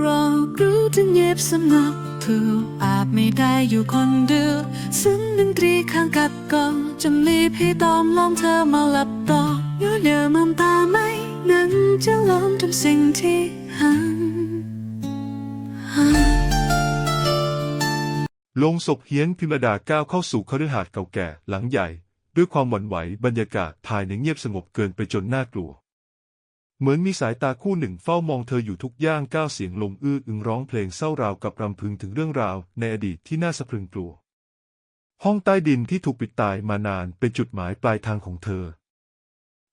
เรารู้ถึงเย็บสำนักถูกอาจไม่ได้อยู่คนเดียวซึ่งดนตรีข้างกัดกองจำลีพี่ตอมลองเธอมาหลับต่อเยอะเยอมองตาไหมนั้นจะลองทำสิ่งที่หันหันลงศพเฮียนพิมดาก้าวเข้าสู่คฤหาสน์เก่าแก่หลังใหญ่ ด้วยความหวั่นไหวบรรยากาศภายในเงียบสงบเกินไปจนน่ากลัว เหมือนมีสายตาคู่หนึ่งเฝ้ามองเธออยู่ทุกย่างก้าวเสียงลมอื้ออึงร้องเพลงเศร้าราวกับรำพึงถึงเรื่องราวในอดีตที่น่าสะพรึงกลัว ห้องใต้ดินที่ถูกปิดตายมานานเป็นจุดหมายปลายทางของเธอ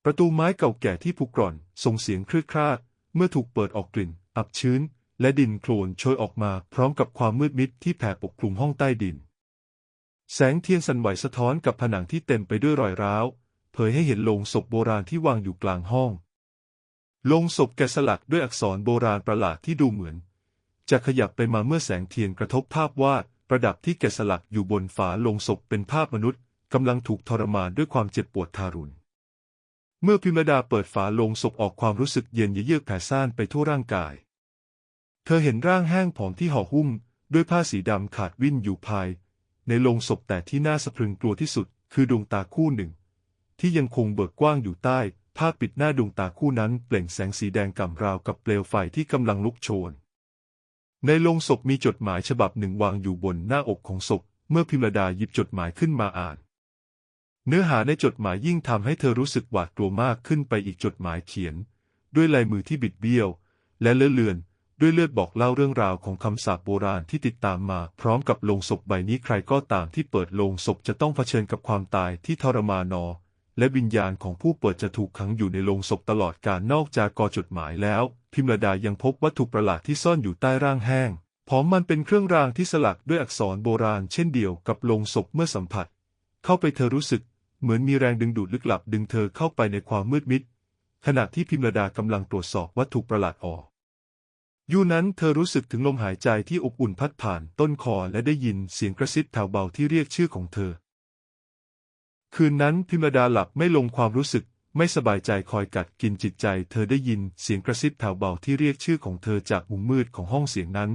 ประตูไม้เก่าแก่ที่ผุกร่อนส่งเสียงคลืดคลาด เมื่อถูกเปิดออกกลิ่น อับชื้น และดินโคลนโชยออกมาพร้อมกับความมืดมิดที่แผ่ปกคลุมห้องใต้ดิน แสงเทียนสั่นไหวสะท้อนกับผนังที่เต็มไปด้วยรอยร้าว เผยให้เห็นโลงศพโบราณที่วางอยู่กลางห้อง ลงศพแกะสลักด้วยอักษรโบราณประหลาดที่ดูเหมือน จะขยับไปมาเมื่อแสงเทียนกระทบภาพวาดประดับที่แกะสลักอยู่บนฝาลงศพเป็นภาพมนุษย์กำลังถูกทรมานด้วยความเจ็บปวดทารุณ เมื่อพิมดาเปิดฝาลงศพออกความรู้สึกเย็นเยือกแผ่ซ่านไปทั่วร่างกาย เธอเห็นร่างแห้งผอมที่ห่อหุ้ม ด้วยผ้าสีดำขาดวิ่นอยู่ภาย ในลงศพแต่ที่น่าสะพรึงกลัวที่สุด คือดวงตาคู่หนึ่ง ที่ยังคงเบิกกว้างอยู่ใต้ ผ้าปิดหน้าดวงตาคู่นั้นเปล่งแสงสีแดงก่ำราวกับเปลวไฟที่กำลังลุกโชน ในโลงศพมีจดหมายฉบับหนึ่งวางอยู่บนหน้าอกของศพ เมื่อพิมรดาหยิบจดหมายขึ้นมาอ่าน เนื้อหาในจดหมายยิ่งทำให้เธอรู้สึกหวาดกลัวมากขึ้นไปอีกจดหมายเขียน ด้วยลายมือที่บิดเบี้ยว และเลอะเลือน ด้วยเลือดบอกเล่าเรื่องราวของคำสาปโบราณที่ติดตามมา พร้อมกับโลงศพใบนี้ใครก็ตามที่เปิดโลงศพจะต้องเผชิญกับความตายที่ทรมานอ และวิญญาณของผู้เปิดจะถูกขังอยู่ในโลงศพตลอดการนอกจากกอจดหมายแล้ว พิมรดายังพบวัตถุประหลาดที่ซ่อนอยู่ใต้ร่างแห้งพร้อมมันเป็นเครื่องรางที่สลักด้วยอักษรโบราณเช่นเดียวกับโลงศพเมื่อสัมผัส เข้าไปเธอรู้สึก เหมือนมีแรงดึงดูดลึกลับดึงเธอเข้าไปในความมืดมิด ขณะที่พิมรดากำลังตรวจสอบวัตถุประหลาดออกอยู่นั้นเธอรู้สึกถึงลมหายใจที่อบอุ่นพัดผ่านต้นคอและได้ยินเสียงกระซิบแผ่วเบาที่เรียกชื่อของเธอ คืนนั้นพิมรดาหลับไม่ลงความรู้สึกไม่สบายใจคอยกัดกินจิตใจ เธอได้ยินเสียงกระซิบแผ่วเบาที่เรียกชื่อของเธอจากมุมมืดของห้องเสียงนั้น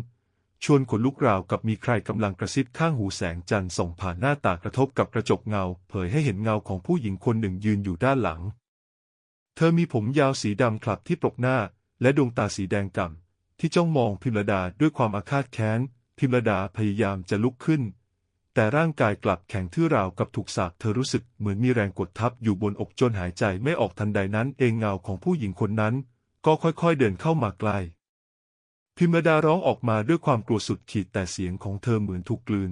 ชวนขนลุกราวกับมีใครกำลังกระซิบข้างหูแสงจันทร์ส่องผ่านหน้าต่างกระทบกับกระจกเงา เผยให้เห็นเงาของผู้หญิงคนหนึ่งยืนอยู่ด้านหลัง เธอมีผมยาวสีดำคลับที่ปลกหน้า และดวงตาสีแดงก่ำที่จ้องมองพิมรดาด้วยความอาฆาตแค้นพิมรดาพยายามจะลุกขึ้น แต่ร่างกายกลับแข็งทื่อราวกับถูกสากเธอรู้สึกเหมือนมีแรงกดทับอยู่บนอกจนหายใจไม่ออกทันใดนั้นเองเงาของผู้หญิงคนนั้น ก็ค่อยๆเดินเข้ามาใกล้พิมดาร้องออกมาด้วยความกลัวสุดขีดแต่เสียงของเธอเหมือนถูกกลืน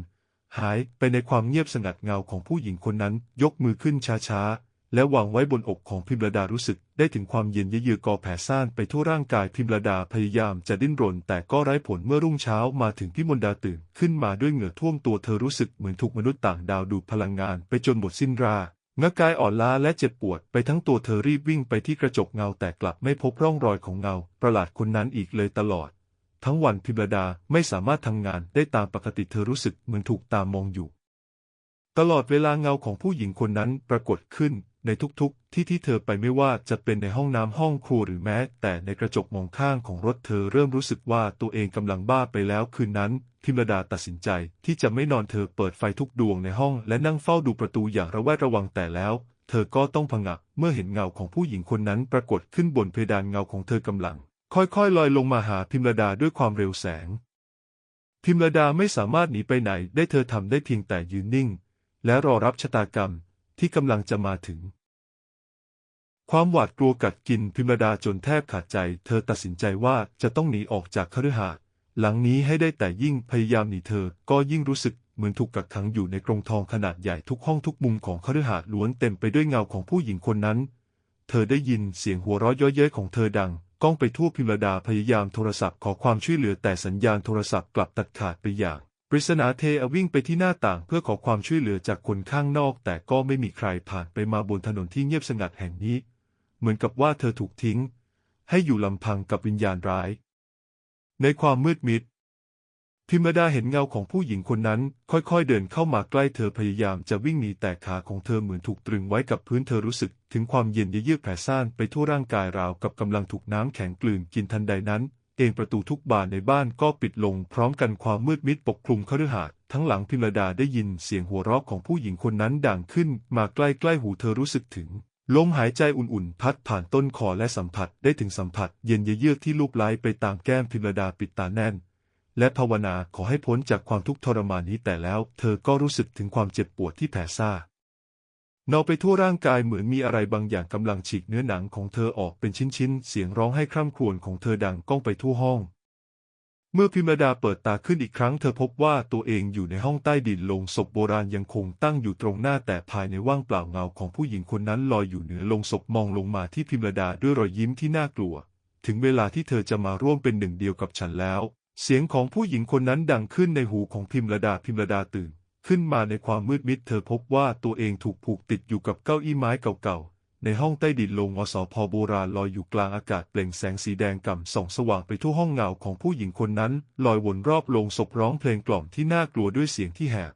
หายไปในความเงียบสงัดเงาของผู้หญิงคนนั้นยกมือขึ้นช้าๆ และวางไว้บนอกของพิมรดารู้สึกได้ถึงความเย็นเยือกอแผ่ซ่านไปทั่วร่างกายพิมรดาพยายามจะดิ้นรน แต่ก็ไร้ผลเมื่อรุ่งเช้ามาถึงพิมลดาตื่นขึ้นมาด้วยเหงื่อท่วมตัวเธอรู้สึกเหมือนถูกมนุษย์ต่างดาวดูดพลังงานไปจนหมดสิ้นราเงากายอ่อนล้าและเจ็บปวดไปทั้งตัวเธอรีบวิ่งไปที่กระจกเงาแต่กลับไม่พบร่องรอยของเงา ประหลาดคนนั้นอีกเลยตลอด ทั้งวันพิมรดาไม่สามารถทำงานได้ตามปกติเธอรู้สึกเหมือนถูกตามมองอยู่ ตลอดเวลาเงาของผู้หญิงคนนั้นปรากฏขึ้น ในทุกๆ ที่ที่เธอไปไม่ว่าจะเป็นในห้องน้ำห้องครัวหรือแม้ แต่ในกระจกมองข้างของรถเธอเริ่มรู้สึกว่าตัวเองกำลังบ้าไปแล้วคืนนั้น พิมรดาตัดสินใจที่จะไม่นอนเธอเปิดไฟทุกดวงในห้อง และนั่งเฝ้าดูประตูอย่างระแวดระวังแต่แล้ว เธอก็ต้องผงะเมื่อเห็นเงาของผู้หญิงคนนั้นปรากฏขึ้นบนเพดานเงาของเธอกำลัง ค่อยๆลอยลงมาหาพิมรดาด้วยความเร็วแสง พิมรดาไม่สามารถหนีไปไหนได้เธอทำได้เพียงแต่ยืนนิ่ง และรอรับชะตากรรม ที่กำลังจะมาถึง ความหวาดกลัวกัดกินพิมดาจนแทบขาดใจ เธอตัดสินใจว่าจะต้องหนีออกจากคฤหาสน์หลังนี้ให้ได้แต่ยิ่งพยายามหนีเธอก็ยิ่งรู้สึกเหมือนถูกกักขังอยู่ในกรงทองขนาดใหญ่ทุกห้องทุกมุมของคฤหาสน์ล้วนเต็มไปด้วยเงาของผู้หญิงคนนั้น เธอได้ยินเสียงหัวเราะเย้อยเย้ยของเธอดังก้องไปทั่วพิมดาพยายามโทรศัพท์ขอความช่วยเหลือแต่สัญญาณโทรศัพท์กลับตัดขาดไปอย่าง ปริศนาเทอวิ่งไปที่หน้าต่างเพื่อขอความช่วยเหลือจากคนข้างนอก แต่ก็ไม่มีใครผ่านไปมาบนถนนที่เงียบสงัดแห่งนี้ เหมือนกับว่าเธอถูกทิ้ง ให้อยู่ลำพังกับวิญญาณร้าย ในความมืดมิด พิมดาเห็นเงาของผู้หญิงคนนั้น ค่อยๆเดินเข้ามาใกล้เธอพยายามจะวิ่งหนีแต่ขาของเธอเหมือนถูกตรึงไว้กับพื้นเธอรู้สึก ถึงความเย็นเยือกแผ่ซ่านไปทั่วร่างกายราวกับกำลังถูกน้ำแข็งกลืนกินทันใดนั้น เองประตูทุกบานในบ้านก็ปิดลงพร้อมกันความมืดมิดปกคลุมคฤหาสน์ทั้งหลังพิมรดาได้ยินเสียงหัวเราะของผู้หญิงคนนั้นดังขึ้นมาใกล้ๆหูเธอรู้สึกถึงลมหายใจอุ่นๆ พัดผ่านต้นคอและสัมผัสได้ถึงสัมผัส เย็นเยือกที่ลูบไล้ไปตามแก้มพิมรดาปิดตาแน่น และภาวนาขอให้พ้นจากความทุกข์ทรมานนี้แต่แล้ว เธอก็รู้สึกถึงความเจ็บปวดที่แผ่ซ่า นอไปทั่วร่างกายเหมือนมีอะไรบางอย่างกำลังฉีกเนื้อหนังของเธอออกเป็นชิ้นๆ เสียงร้องไห้คร่ำครวญของเธอดังก้องไปทั่วห้อง เมื่อพิมรดาเปิดตาขึ้นอีกครั้งเธอพบว่าตัวเองอยู่ในห้องใต้ดินลงศพโบราณยังคงตั้งอยู่ตรงหน้าแต่ภายในว่างเปล่าเงาของผู้หญิงคนนั้นลอยอยู่เหนือลงศพมองลงมาที่พิมรดาด้วยรอยยิ้มที่น่ากลัว ถึงเวลาที่เธอจะมาร่วมเป็นหนึ่งเดียวกับฉันแล้ว เสียงของผู้หญิงคนนั้นดังขึ้นในหูของพิมรดาพิมรดาตื่น ขึ้นมาในความมืดมิดเธอพบว่าตัวเองถูกผูกติดอยู่กับเก้าอี้ไม้เก่าๆ ในห้องใต้ดินโลงอสพโบราณลอยอยู่กลางอากาศเปล่งแสงสีแดงก่ำส่องสว่างไปทั่วห้องเงาของผู้หญิงคนนั้น ลอยวนรอบโลงศพร้องเพลงกล่อมที่น่ากลัวด้วยเสียงที่แหบ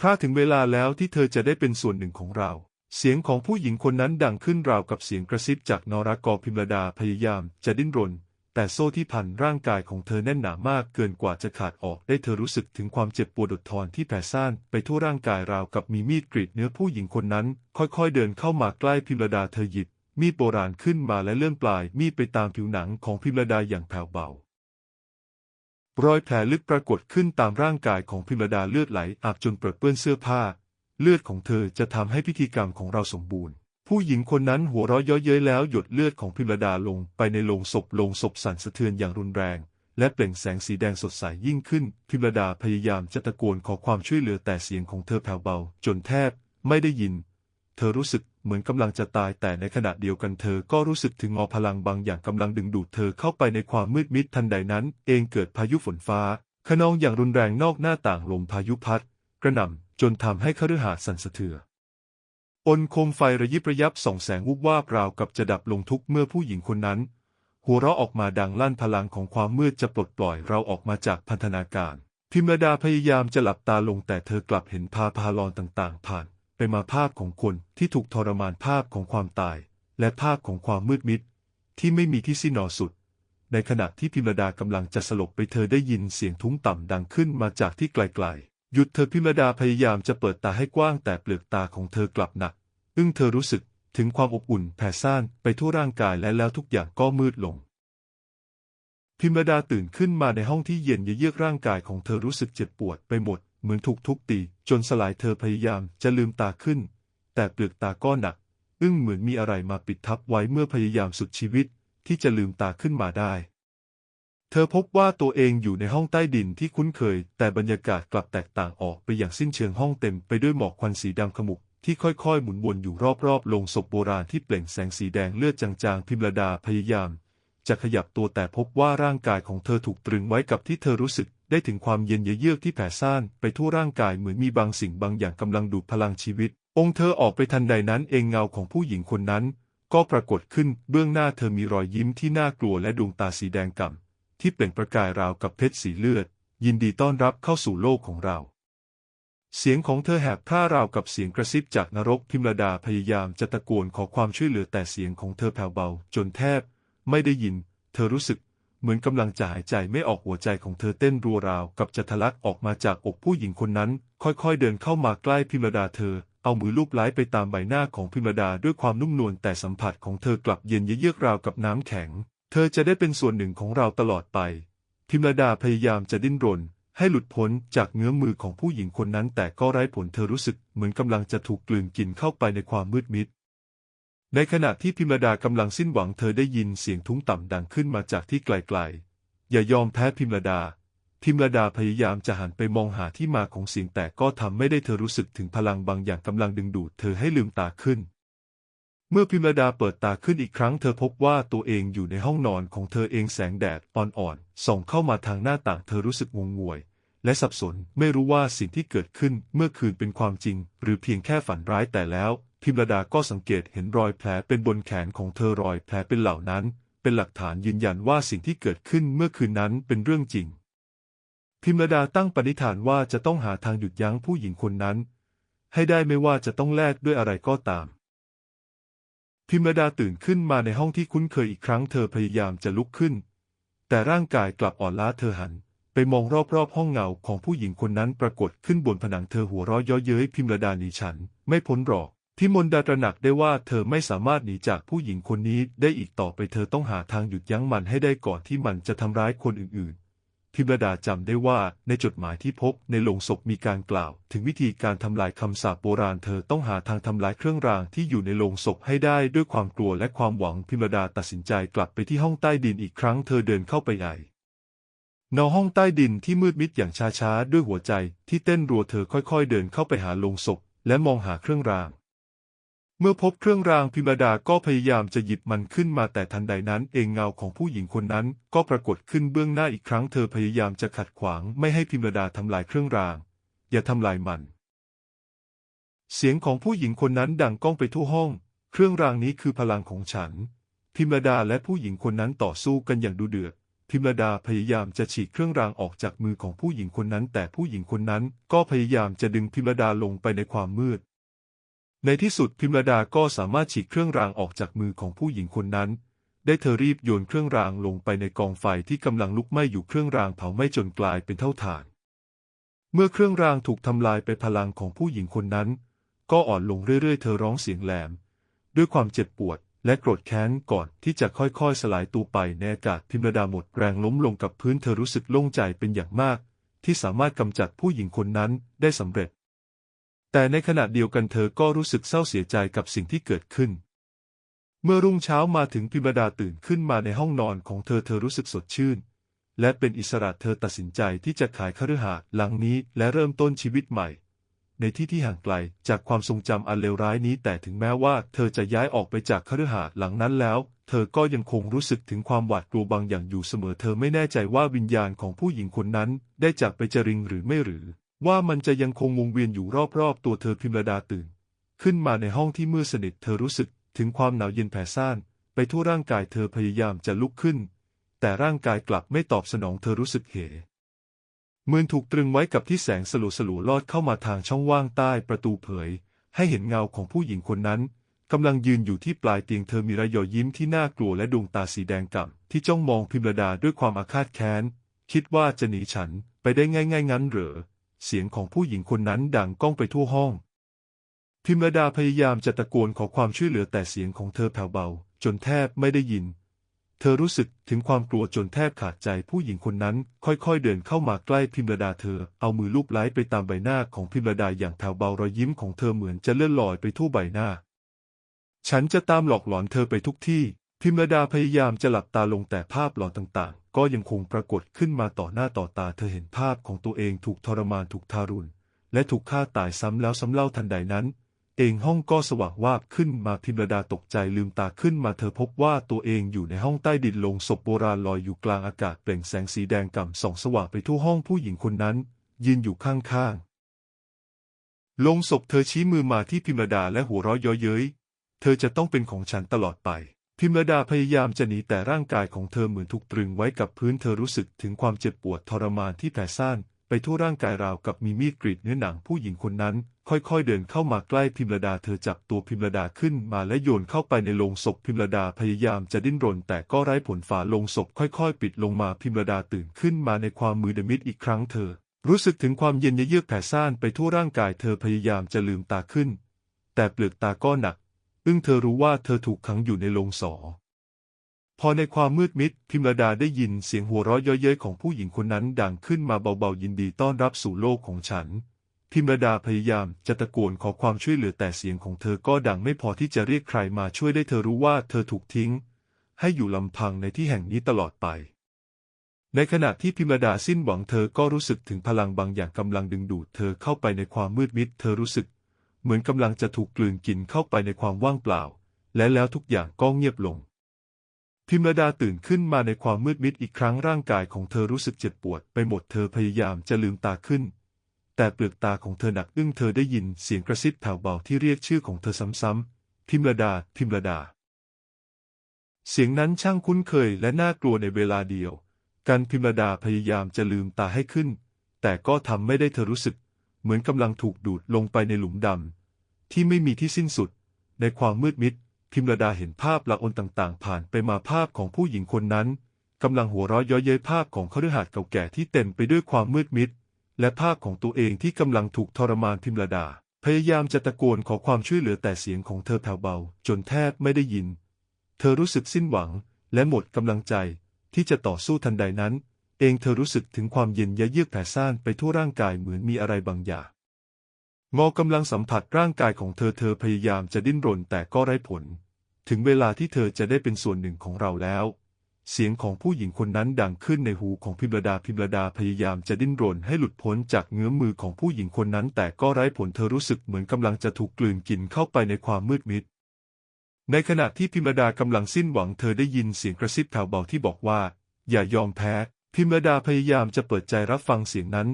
พระถึงเวลาแล้วที่เธอจะได้เป็นส่วนหนึ่งของเรา เสียงของผู้หญิงคนนั้นดังขึ้นราวกับเสียงกระซิบจากนรกรพิมรดาพยายามจะดิ้นรน แต่โซ่ที่พันร่างกายของเธอแน่นหนามากเกินกว่าจะขาดออกได้เธอรู้สึกถึงความเจ็บปวดอดทนที่แผ่ซ่านไปทั่วร่างกายราวกับมีมีดกรีดเนื้อผู้หญิงคนนั้น ค่อยๆเดินเข้ามาใกล้พิมรดาเธอหยิบมีดโบราณขึ้นมาและเลื่อนปลายมีดไปตามผิวหนังของพิมรดาอย่างแผ่วเบารอยแผลลึกปรากฏขึ้นตามร่างกายของพิมรดาเลือดไหลอาบจนเปิดเปื้อนเสื้อผ้า เลือดของเธอจะทำให้พิธีกรรมของเราสมบูรณ์ ผู้หญิงคนนั้นหัวเราะเย้อเย้ยแล้วหยดเลือดของพิมรดาลงไปในโลงศพโลงศพสั่นสะเทือนอย่างรุนแรง และเปล่งแสงสีแดงสดใสยิ่งขึ้น พิมรดาพยายามจะตะโกนขอความช่วยเหลือแต่เสียงของเธอแผ่วเบา จนแทบไม่ได้ยิน เธอรู้สึกเหมือนกำลังจะตายแต่ในขณะเดียวกันเธอก็รู้สึกถึงงอพลังบางอย่างกำลังดึงดูดเธอเข้าไปในความมืดมิดทันใดนั้น เองเกิดพายุฝนฟ้าขนองอย่างรุนแรงนอกหน้าต่างลมพายุพัด กระหน่ำจนทำให้คฤหาสน์สั่นสะเทือน อนโคมไฟระยิบระยับส่องแสงวุบวาบราวกับจะดับลงทุกเมื่อผู้หญิงคนนั้น หัวเราะออกมาดังลั่นพลังของความมืดจะปลดปล่อยเราออกมาจากพันธนาการ พิมรดาพยายามจะหลับตาลงแต่เธอกลับเห็นภาพาลอนต่างๆ ผ่าน ไปมาภาพของคนที่ถูกทรมานภาพของความตาย และภาพของความมืดมิด ที่ไม่มีที่สิ้นนอสุด ในขณะที่พิมรดากำลังจะสลบไปเธอได้ยินเสียงทุ้มต่ำดังขึ้นมาจากที่ไกลๆ หยุดเธอพิมรดาพยายามจะเปิดตาให้กว้างแต่เปลือกตาของเธอกลับหนัก อึ้งเธอรู้สึกถึงความอบอุ่นแผ่ซ่านไปทั่วร่างกายและแล้วทุกอย่างก็มืดลง พิมรดาตื่นขึ้นมาในห้องที่เย็นเยือกร่างกายของเธอรู้สึกเจ็บปวดไปหมด เหมือนถูกทุบตี จนสลายเธอพยายามจะลืมตาขึ้น แต่เปลือกตาก็หนัก อึ้งเหมือนมีอะไรมาปิดทับไว้เมื่อพยายามสุดชีวิตที่จะลืมตาขึ้นมาได้ เธอพบว่าตัวเองอยู่ในห้องใต้ดินที่คุ้นเคย แต่บรรยากาศกลับแตกต่างออกไปอย่างสิ้นเชิงห้องเต็มไปด้วยหมอกควันสีดำขมุกที่ค่อยๆ หมุนวนอยู่รอบๆโลงศพโบราณที่เปล่งแสงสีแดงเลือดจางๆ พิมรดาพยายาม จะขยับตัวแต่พบว่าร่างกายของเธอถูกตรึงไว้กับที่เธอรู้สึกได้ถึงความเย็นเยือกที่แผ่ซ่านไปทั่วร่างกายเหมือนมีบางสิ่งบางอย่างกำลังดูดพลังชีวิต องค์เธอออกไปทันใดนั้นเองเงาของผู้หญิงคนนั้น ก็ปรากฏขึ้นเบื้องหน้าเธอมีรอยยิ้มที่น่ากลัวและดวงตาสีแดงก่ำ ที่เปล่งประกายราวกับเพชรสีเลือด ยินดีต้อนรับเข้าสู่โลกของเรา เสียงของเธอแหบพร่าราวกับเสียงกระซิบจากนรกพิมรดาพยายามจะตะโกนขอความช่วยเหลือแต่เสียงของเธอแผ่วเบา จนแทบ ไม่ได้ยิน เธอรู้สึกเหมือนกำลังจะหายใจไม่ออกหัวใจของเธอเต้นรัวราวกับจะทะลักออกมาจากอกผู้หญิงคนนั้น ค่อยๆเดินเข้ามาใกล้พิมรดาเธอ เอามือลูบไล้ไปตามใบหน้าของพิมรดาด้วยความนุ่มนวลแต่สัมผัสของเธอกลับเย็นเยือกราวกับน้ำแข็ง เธอจะได้เป็นส่วนหนึ่งของเราตลอดไป พิมรดาพยายามจะดิ้นรน ให้หลุดพ้นจากเงื้อมือของผู้หญิงคนนั้น แต่ก็ไร้ผลเธอรู้สึกเหมือนกำลังจะถูกกลืนกินเข้าไปในความมืดมิด ในขณะที่พิมรดากำลังสิ้นหวังเธอได้ยินเสียงทุ้มต่ำดังขึ้นมาจากที่ไกลๆ อย่ายอมแพ้พิมรดาพิมรดาพยายามจะหันไปมองหาที่มาของเสียงแต่ก็ทำไม่ได้เธอรู้สึกถึงพลังบางอย่างกำลังดึงดูดเธอให้ลืมตาขึ้น เมื่อพิมรดาเปิดตาขึ้นอีกครั้งเธอพบว่าตัวเองอยู่ในห้องนอนของเธอเองแสงแดดอ่อนๆส่องเข้ามาทางหน้าต่างเธอรู้สึกงงงวย และสับสนไม่รู้ว่าสิ่งที่เกิดขึ้นเมื่อคืนเป็นความจริง หรือเพียงแค่ฝันร้ายแต่แล้ว พิมรดาก็สังเกตเห็นรอยแผลเป็นบนแขนของเธอรอยแผลเป็นเหล่านั้น เป็นหลักฐานยืนยันว่าสิ่งที่เกิดขึ้นเมื่อคืนนั้นเป็นเรื่องจริง พิมรดาตั้งปณิธานว่าจะต้องหาทางหยุดยั้งผู้หญิงคนนั้น ให้ได้ไม่ว่าจะต้องแลกด้วยอะไรก็ตาม พิมรดาตื่นขึ้นมาในห้องที่คุ้นเคยอีกครั้งเธอพยายามจะลุกขึ้น แต่ร่างกายกลับอ่อนล้าเธอหัน ไปมองรอบๆห้องเงาของผู้หญิงคนนั้นปรากฏขึ้นบนผนังเธอหัวเราะเย้อเย้ยพิมรดาหนีฉัน ไม่พ้นหรอกพิมลดาตระหนักได้ว่าเธอไม่สามารถหนีจากผู้หญิงคนนี้ได้อีกต่อไปเธอต้องหาทางหยุดยั้งมันให้ได้ก่อนที่มันจะทำร้ายคนอื่นๆ พิมรดาจำได้ว่าในจดหมายที่พบในโลงศพมีการกล่าว ถึงวิธีการทำลายคำสาปโบราณเธอต้องหาทางทำลายเครื่องรางที่อยู่ในโลงศพให้ได้ด้วยความกลัวและความหวังพิมรดาตัดสินใจกลับไปที่ห้องใต้ดินอีกครั้งเธอเดินเข้าไปใหญ่นห้องใต้ดินที่มืดมิดอย่างช้าๆ ด้วยหัวใจที่เต้นรัวเธอค่อยๆ เดินเข้าไปหาโลงศพและมองหาเครื่องราง เมื่อพบเครื่องรางพิมรดาก็พยายามจะหยิบมันขึ้นมาแต่ทันใดนั้นเองเงาของผู้หญิงคนนั้นก็ปรากฏขึ้นเบื้องหน้าอีกครั้งเธอพยายามจะขัดขวางไม่ให้พิมรดาทำลายเครื่องราง อย่าทำลายมัน เสียงของผู้หญิงคนนั้นดังก้องไปทั่วห้อง เครื่องรางนี้คือพลังของฉัน พิมรดาและผู้หญิงคนนั้นต่อสู้กันอย่างดุเดือดพิมรดาพยายามจะฉีกเครื่องรางออกจากมือของผู้หญิงคนนั้น แต่ผู้หญิงคนนั้นก็พยายามจะดึงพิมรดาลงไปในความมืด ในที่สุดพิมรดาก็สามารถฉีกเครื่องรางออกจากมือของผู้หญิงคนนั้น ได้เธอรีบโยนเครื่องรางลงไปในกองไฟที่กำลังลุกไหม้อยู่เครื่องรางเผาไหม้จนกลายเป็นเท่าฐาน เมื่อเครื่องรางถูกทำลายไปพลังของผู้หญิงคนนั้น ก็อ่อนลงเรื่อยๆ เธอร้องเสียงแหลม ด้วยความเจ็บปวดและโกรธแค้นก่อนที่จะค่อยๆ สลายตัวไปในอากาศพิมรดาหมดแรงล้มลงกับพื้นเธอรู้สึกโล่งใจเป็นอย่างมาก ที่สามารถกำจัดผู้หญิงคนนั้นได้สำเร็จ แต่ในขณะเดียวกันเธอก็รู้สึกเศร้าเสียใจกับสิ่งที่เกิดขึ้น เมื่อรุ่งเช้ามาถึงพิมดาตื่นขึ้นมาในห้องนอนของเธอเธอรู้สึกสดชื่น และเป็นอิสระเธอตัดสินใจที่จะขายคฤหาสน์หลังนี้และเริ่มต้นชีวิตใหม่ ในที่ที่ห่างไกลจากความทรงจำอันเลวร้ายนี้ แต่ถึงแม้ว่าเธอจะย้ายออกไปจากคฤหาสน์หลังนั้นแล้ว เธอก็ยังคงรู้สึกถึงความหวาดกลัวบางอย่างอยู่เสมอ เธอไม่แน่ใจว่าวิญญาณของผู้หญิงคนนั้นได้จากไปจริงหรือไม่หรือ ว่ามันจะยังคงวงเวียนอยู่รอบๆ ตัวเธอพิมรดาตื่น ขึ้นมาในห้องที่มืดสนิทเธอรู้สึกถึงความหนาวเย็นแผ่ซ่านไปทั่วร่างกายเธอพยายามจะลุกขึ้น แต่ร่างกายกลับไม่ตอบสนองเธอรู้สึกเหเหมือนถูกตรึงไว้กับที่แสงสลัวสลัวลอดเข้ามาทางช่องว่างใต้ประตูเผย ให้เห็นเงาของผู้หญิงคนนั้นกำลังยืนอยู่ที่ปลายเตียงเธอมีรอยยิ้มที่น่ากลัวและดวงตาสีแดงก่ำที่จ้องมองพิมรดาด้วยความอาฆาตแค้น คิดว่าจะหนีฉันไปได้ง่ายๆงั้นเหรอ เสียงของผู้หญิงคนนั้นดังก้องไปทั่วห้อง พิมรดาพยายามจะตะโกนขอความช่วยเหลือแต่เสียงของเธอแผ่วเบา จนแทบไม่ได้ยิน เธอรู้สึกถึงความกลัวจนแทบขาดใจผู้หญิงคนนั้น ค่อยๆเดินเข้ามาใกล้พิมรดาเธอ เอามือลูบไล้ไปตามใบหน้าของพิมรดาอย่างแผ่วเบารอยยิ้มของเธอเหมือนจะเลื่อนลอยไปทั่วใบหน้า ฉันจะตามหลอกหลอนเธอไปทุกที่ พิมรดาพยายามจะหลับตาลงแต่ภาพหลอนต่างๆ ก็ยังคงปรากฏขึ้นมาต่อหน้าต่อตาเธอเห็นภาพของตัวเองถูกทรมานถูกทารุณ และถูกฆ่าตายซ้ำแล้วซ้ำเล่าทันใดนั้น เองห้องก็สว่างวาบขึ้นมาพิมรดาตกใจลืมตาขึ้นมาเธอพบว่าตัวเองอยู่ในห้องใต้ดินลงศพโบราณลอยอยู่กลางอากาศเปล่งแสงสีแดงก่ำส่องสว่างไปทั่วห้องผู้หญิงคนนั้น ยืนอยู่ข้างๆลงศพเธอชี้มือมาที่พิมรดาและหัวเราะเย้อเย้ยเธอจะต้องเป็นของฉันตลอดไป พิมรดาพยายามจะหนีแต่ร่างกายของเธอเหมือนถูกตรึงไว้กับพื้นเธอรู้สึกถึงความเจ็บปวดทรมานที่แผ่ซ่านไปทั่วร่างกายราวกับมีมีดกรีดเนื้อหนังผู้หญิงคนนั้น ค่อยๆเดินเข้ามาใกล้พิมรดาเธอจับตัวพิมรดาขึ้นมาและโยนเข้าไปในโลงศพพิมรดาพยายามจะดิ้นรน แต่ก็ไร้ผลฝาโลงศพค่อยๆ ปิดลงมาพิมรดาตื่นขึ้นมาในความมือดมิดอีกครั้งเธอ รู้สึกถึงความเย็นเยือกแผ่ซ่านไปทั่วร่างกายเธอพยายามจะลืมตาขึ้น แต่เปลือกตาก็หนัก อึ้งเธอรู้ว่าเธอถูกขังอยู่ในโลงสอ พอในความมืดมิด พิมรดาได้ยินเสียงหัวเราะเย้ยๆของผู้หญิงคนนั้นดังขึ้นมาเบาๆยินดีต้อนรับสู่โลกของฉัน พิมรดาพยายามจะตะโกนขอความช่วยเหลือแต่เสียงของเธอก็ดังไม่พอที่จะเรียกใครมาช่วยได้เธอรู้ว่าเธอถูกทิ้ง ให้อยู่ลำพังในที่แห่งนี้ตลอดไปในขณะที่พิมรดาสิ้นหวังเธอก็รู้สึกถึงพลังบางอย่างกำลังดึงดูดเธอเข้าไปในความมืดมิด เธอรู้สึก เหมือนกำลังจะถูกกลืนกินเข้าไปในความว่างเปล่า และแล้วทุกอย่างก็เงียบลง พิมรดาตื่นขึ้นมาในความมืดมิดอีกครั้งร่างกายของเธอรู้สึกเจ็บปวดไปหมดเธอพยายามจะลืมตาขึ้น แต่เปลือกตาของเธอหนักอึ้งเธอได้ยินเสียงกระซิบแผ่วเบาที่เรียกชื่อของเธอซ้ำๆพิมรดา พิมรดา เสียงนั้นช่างคุ้นเคยและน่ากลัวในเวลาเดียวกันพิมรดาพยายามจะลืมตาให้ขึ้น แต่ก็ทำไม่ได้เธอรู้สึก เหมือนกำลังถูกดูดลงไปในหลุมดำที่ไม่มีที่สิ้นสุด ในความมืดมิด พิมรดาเห็นภาพละออนต่างๆ ผ่านไปมาภาพของผู้หญิงคนนั้นกำลังหัวเราะเย้อยเย้ยภาพของคฤหาสน์เก่าแก่ที่เต็มไปด้วยความมืดมิด และภาพของตัวเองที่กำลังถูกทรมานพิมรดา พยายามจะตะโกนขอความช่วยเหลือแต่เสียงของเธอแผ่วเบา จนแทบไม่ได้ยิน เธอรู้สึกสิ้นหวังและหมดกำลังใจที่จะต่อสู้ทันใดนั้น เองเธอรู้สึกถึงความเย็นยะเยือกแผ่ซ่านไปทั่วร่างกายเหมือนมีอะไรบางอย่างงอกำลังสัมผัสร่างกายของเธอเธอพยายามจะดิ้นรนแต่ก็ไร้ผล ถึงเวลาที่เธอจะได้เป็นส่วนหนึ่งของเราแล้ว เสียงของผู้หญิงคนนั้นดังขึ้นในหูของพิมรดาพิมรดาพยายามจะดิ้นรนให้หลุดพ้นจากเงื้อมือของผู้หญิงคนนั้นแต่ก็ไร้ผลเธอรู้สึกเหมือนกำลังจะถูกกลืนกินเข้าไปในความมืดมิด ในขณะที่พิมรดากำลังสิ้นหวังเธอได้ยินเสียงกระซิบแผ่วเบาที่บอกว่า อย่ายอมแพ้ พิมรดาพยายามจะเปิดใจรับฟังเสียงนั้น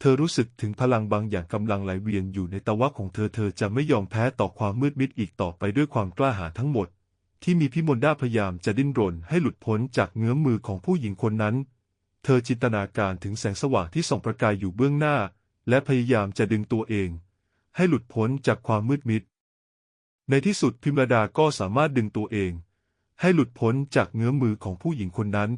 เธอรู้สึกถึงพลังบางอย่างกำลังไหลเวียนอยู่ในตะวะของเธอ เธอจะไม่ยอมแพ้ต่อความมืดมิดอีกต่อไปด้วยความกล้าหาญทั้งหมด ที่มีพิมลดาพยายามจะดิ้นรนให้หลุดพ้นจากเงื้อมมือของผู้หญิงคนนั้น เธอจินตนาการถึงแสงสว่างที่ส่องประกายอยู่เบื้องหน้า และพยายามจะดึงตัวเอง ให้หลุดพ้นจากความมืดมิด ในที่สุดพิมรดาก็สามารถดึงตัวเอง ให้หลุดพ้นจากเงื้อมมือของผู้หญิงคนนั้น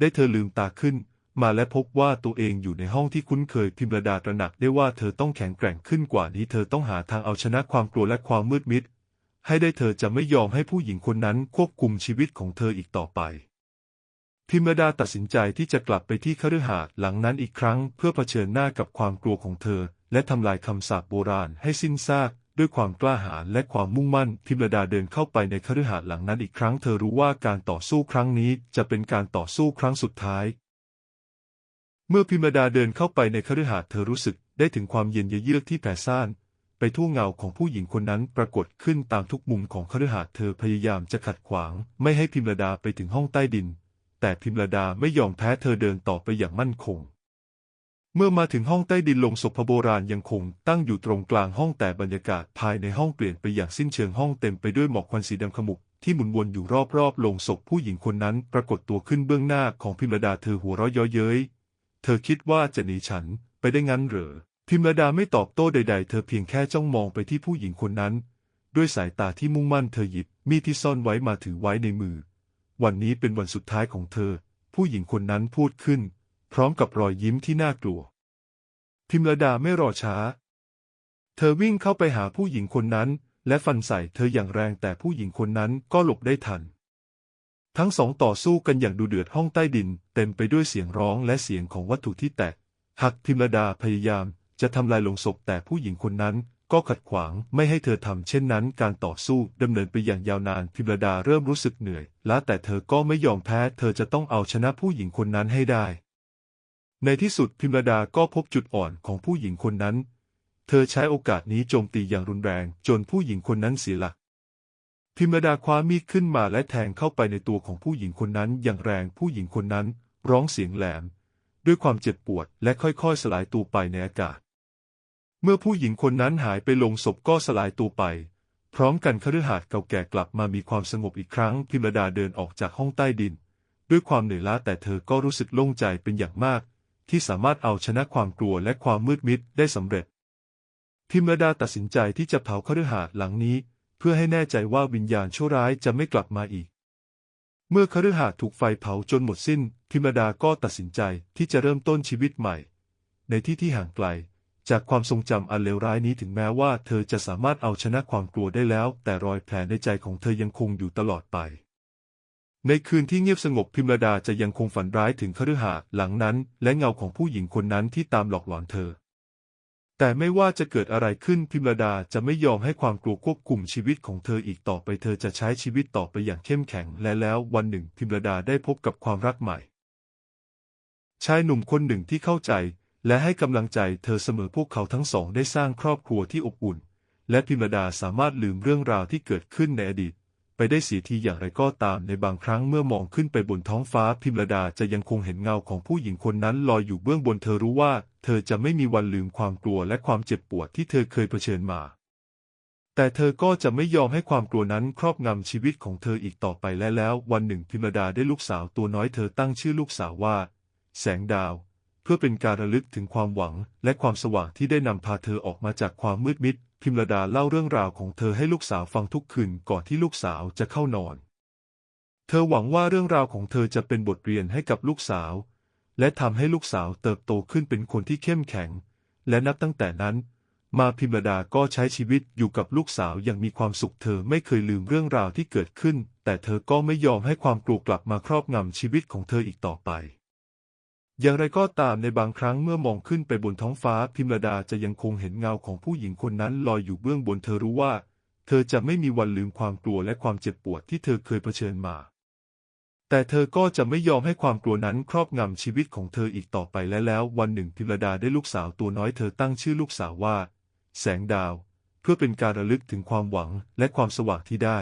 ได้เธอลืมตาขึ้น มาและพบว่าตัวเองอยู่ในห้องที่คุ้นเคยพิมระดาตระหนักได้ว่าเธอต้องแข็งแกร่งขึ้นกว่านี้ เธอต้องหาทางเอาชนะความกลัวและความมืดมิด ให้ได้เธอจะไม่ยอมให้ผู้หญิงคนนั้นควบคุมชีวิตของเธออีกต่อไปพิมรดาตัดสินใจที่จะกลับไปที่คฤหาสน์หลังนั้นอีกครั้ง เพื่อเผชิญหน้ากับความกลัวของเธอ และทำลายคำสาปโบราณให้สิ้นซาก ด้วยความกล้าหาญและความมุ่งมั่นพิมรดาเดินเข้าไปในคฤหาสน์หลังนั้นอีกครั้งเธอรู้ว่าการต่อสู้ครั้งนี้จะเป็นการต่อสู้ครั้งสุดท้าย เมื่อพิมรดาเดินเข้าไปในคฤหาสน์เธอรู้สึกได้ถึงความเย็นเยือกที่แผ่ซ่านไปทั่วเงาของผู้หญิงคนนั้นปรากฏขึ้นตามทุกมุมของคฤหาสน์เธอพยายามจะขัดขวาง ไม่ให้พิมรดาไปถึงห้องใต้ดิน แต่พิมรดาไม่ยอมแพ้เธอเดินต่อไปอย่างมั่นคง เมื่อมาถึงห้องใต้ดินลงศพโบราณยังคงตั้งอยู่ตรงกลางห้องแต่บรรยากาศภายในห้องเปลี่ยนไปอย่างสิ้นเชิงห้องเต็มไปด้วยหมอกควันสีดำขมุกที่หมุนวนอยู่รอบๆลงศพผู้หญิงคนนั้นปรากฏตัวขึ้นเบื้องหน้าของพิมรดาเธอหัวเราะเย้อเย้ย เธอคิดว่าจะหนีฉันไปได้งั้นเหรอ พิมรดาไม่ตอบโต้ใด ๆ เธอเพียงแค่จ้องมองไปที่ผู้หญิงคนนั้น ด้วยสายตาที่มุ่งมั่นเธอหยิบมีดที่ซ่อนไว้มาถือไว้ในมือ วันนี้เป็นวันสุดท้ายของเธอ ผู้หญิงคนนั้นพูดขึ้น พร้อมกับรอยยิ้มที่น่ากลัว พิมรดาไม่รอช้า เธอวิ่งเข้าไปหาผู้หญิงคนนั้น และฟันใส่เธออย่างแรงแต่ผู้หญิงคนนั้นก็หลบได้ทัน ทั้งสองต่อสู้กันอย่างดุเดือดห้องใต้ดิน เต็มไปด้วยเสียงร้องและเสียงของวัตถุที่แตกหักพิมรดาพยายามจะทำลายลงศพแต่ผู้หญิงคนนั้นก็ขัดขวางไม่ให้เธอทำเช่นนั้น การต่อสู้ดำเนินไปอย่างยาวนานพิมรดาเริ่มรู้สึกเหนื่อยล้าแต่เธอก็ไม่ยอมแพ้ เธอจะต้องเอาชนะผู้หญิงคนนั้นให้ได้ ในที่สุดพิมรดาก็พบจุดอ่อนของผู้หญิงคนนั้น เธอใช้โอกาสนี้โจมตีอย่างรุนแรงจนผู้หญิงคนนั้นเสียหลัก พิมรดาคว้ามีดขึ้นมาและแทงเข้าไปในตัวของผู้หญิงคนนั้นอย่างแรงผู้หญิงคนนั้นร้องเสียงแหลม ด้วยความเจ็บปวดและค่อยๆ สลายตัวไปในอากาศ เมื่อผู้หญิงคนนั้นหายไปลงศพก็สลายตัวไป พร้อมกันคฤหาสน์เก่าแก่กลับมามีความสงบอีกครั้ง พิมรดาเดินออกจากห้องใต้ดิน ด้วยความเหนื่อยล้าแต่เธอก็รู้สึกโล่งใจเป็นอย่างมาก ที่สามารถเอาชนะความกลัวและความมืดมิดได้สำเร็จ พิมรดาตัดสินใจที่จะเผาคฤหาสน์หลังนี้ เพื่อให้แน่ใจว่าวิญญาณชั่วร้ายจะไม่กลับมาอีก เมื่อคฤหาสน์ถูกไฟเผาจนหมดสิ้น พิมรดาก็ตัดสินใจที่จะเริ่มต้นชีวิตใหม่ ในที่ที่ห่างไกล จากความทรงจำอันเลวร้ายนี้ถึงแม้ว่า เธอจะสามารถเอาชนะความกลัวได้แล้ว แต่รอยแผลในใจของเธอยังคงอยู่ตลอดไป ในคืนที่เงียบสงบพิมรดาจะยังคงฝันร้ายถึงคฤหาสน์หลังนั้น และเงาของผู้หญิงคนนั้นที่ตามหลอกหลอนเธอ แต่ไม่ว่าจะเกิดอะไรขึ้นพิมรดาจะไม่ยอมให้ความกลัวควบคุมชีวิตของเธออีกต่อไปเธอจะใช้ชีวิตต่อไปอย่างเข้มแข็ง และแล้ววันหนึ่งพิมรดาได้พบกับความรักใหม่ ชายหนุ่มคนหนึ่งที่เข้าใจ และให้กำลังใจเธอเสมอพวกเขาทั้งสองได้สร้างครอบครัวที่อบอุ่น และพิมรดาสามารถลืมเรื่องราวที่เกิดขึ้นในอดีต ไปได้เสียทีอย่างไรก็ตามในบางครั้งเมื่อมองขึ้นไปบนท้องฟ้าพิมรดาจะยังคงเห็นเงาของผู้หญิงคนนั้นลอยอยู่เบื้องบนเธอรู้ว่า เธอจะไม่มีวันลืมความกลัวและความเจ็บปวดที่เธอเคยเผชิญมา แต่เธอก็จะไม่ยอมให้ความกลัวนั้นครอบงำชีวิตของเธออีกต่อไปและแล้ว วันหนึ่งพิมรดาได้ลูกสาวตัวน้อยเธอตั้งชื่อลูกสาวว่า แสงดาว เพื่อเป็นการระลึกถึงความหวัง และความสว่างที่ได้นำพาเธอออกมาจากความมืดมิด พิมรดาเล่าเรื่องราวของเธอให้ลูกสาวฟังทุกคืนก่อนที่ลูกสาวจะเข้านอน เธอหวังว่าเรื่องราวของเธอจะเป็นบทเรียนให้กับลูกสาว และทำให้ลูกสาวเติบโตขึ้นเป็นคนที่เข้มแข็ง และนับตั้งแต่นั้น มาพิมรดาก็ใช้ชีวิตอยู่กับลูกสาวอย่างมีความสุขเธอไม่เคยลืมเรื่องราวที่เกิดขึ้น แต่เธอก็ไม่ยอมให้ความกลัวกลับมาครอบงำชีวิตของเธออีกต่อไป อย่างไรก็ตามในบางครั้งเมื่อมองขึ้นไปบนท้องฟ้าพิมรดาจะยังคงเห็นเงาของผู้หญิงคนนั้นลอยอยู่เบื้องบนเธอรู้ว่า เธอจะไม่มีวันลืมความกลัวและความเจ็บปวดที่เธอเคยเผชิญมา แต่เธอก็จะไม่ยอมให้ความกลัวนั้นครอบงำชีวิตของเธออีกต่อไปและแล้ววันหนึ่งพิมรดาได้ลูกสาวตัวน้อยเธอตั้งชื่อลูกสาวว่า แสงดาว เพื่อเป็นการระลึกถึงความหวังและความสว่างที่ได้